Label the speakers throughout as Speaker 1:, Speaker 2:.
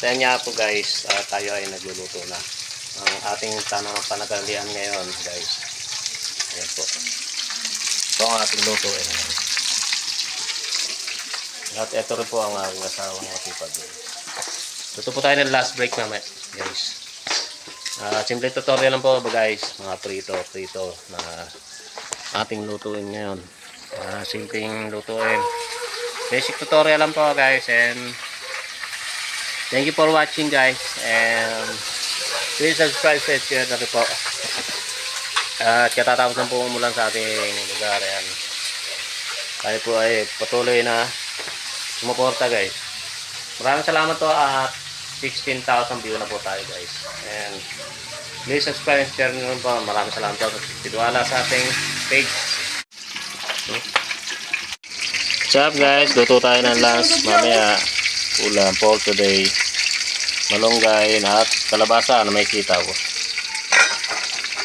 Speaker 1: At yan nga po guys, ah, tayo ay nagluluto na. Ang ating tanang panagalian ngayon guys. Ayan po. Ito ang ating luto eh. At ito rin po ang aking asawang matipad. Luto po tayo ng last break mamaya guys. Ah, simple tutorial lang po guys, mga prito, prito na ating lutuin ngayon. Ah, simpleng lutuin. Basic tutorial lang po guys and thank you for watching guys and please subscribe sa share na po. At katatapos lang po umulan sa ating lugar. Ayan. Tayo po ay patuloy na sumuporta guys. Maraming salamat to at 16,000 view na po tayo guys. And please subscribe and share nyo po. Maraming salamat po sa tiwala sa ating page. What's up guys? Luto tayo ng lunch mamaya. Ulam for today. Malunggay at kalabasa na may kita po.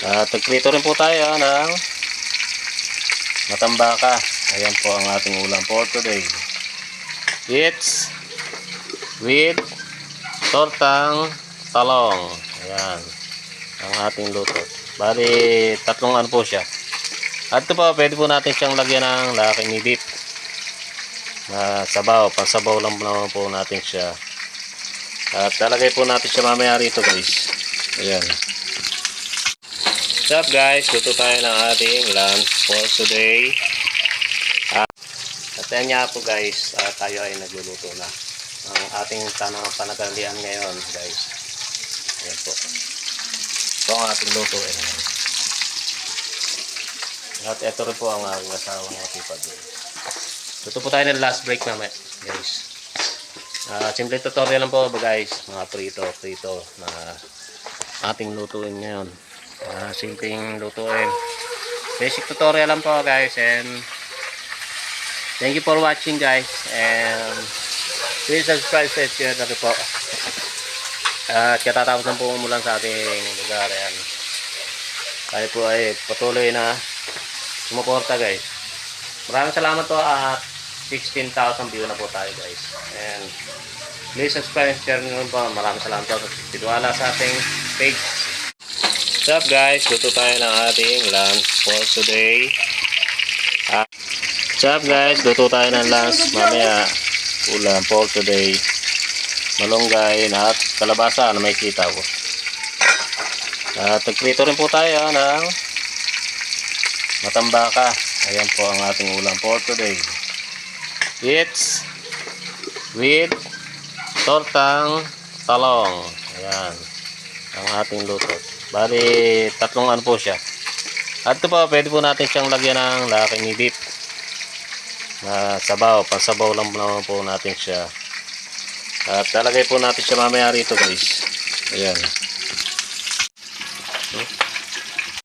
Speaker 1: At nagprito rin po tayo ng matambaka. Ayan po ang ating ulam for today. It's with tortang talong. Ayan. Ang ating luto. Bali, tatlong ano po siya. At ito po, pwede po natin siyang lagyan ng laking beef. Na sabaw. Pansabaw lang naman po natin siya. At lalagay po natin siya mamaya rito guys. Ayan. What's up guys? Luto tayo ng ating lunch for today. At, at yan nga po guys, ah, tayo ay nagluluto na. Ang ating tanang panagalian ngayon guys. Ayan po. Ito ang ating luto eh. At ito rin po ang aking asawang matipad. Luto po tayo ng last break mamaya guys. Ah, simple tutorial lang po guys, mga prito, prito na ating lutuin ngayon. Ah, simpleng lutuin. Basic tutorial lang po guys and thank you for watching guys and please subscribe sa share na po. At katatapos lang po umulan sa ating lugar. Ayan. Tayo po ay patuloy na sumuporta guys. Maraming salamat po at 16,000 view na po tayo guys. And please subscribe and share nyo po. Maraming salamat po sa tiwala sa ating page. What's up guys? Luto tayo ng ating lunch for today. Ah, what's up guys? Luto tayo ng lunch mamaya. Ulam for today. Malunggay at kalabasa na may kita po. At nagprito rin po tayo ng matambaka. Ayan po ang ating ulam for today. It's with tortang talong. Ayan. Ang ating luto. Bali, tatlong ano po siya. At ito po, pwede po natin siyang lagyan ng laking beef. Na sabaw. Pansabaw lang naman po natin siya. At lalagay po natin siya mamaya rito guys. Ayan. Hmm?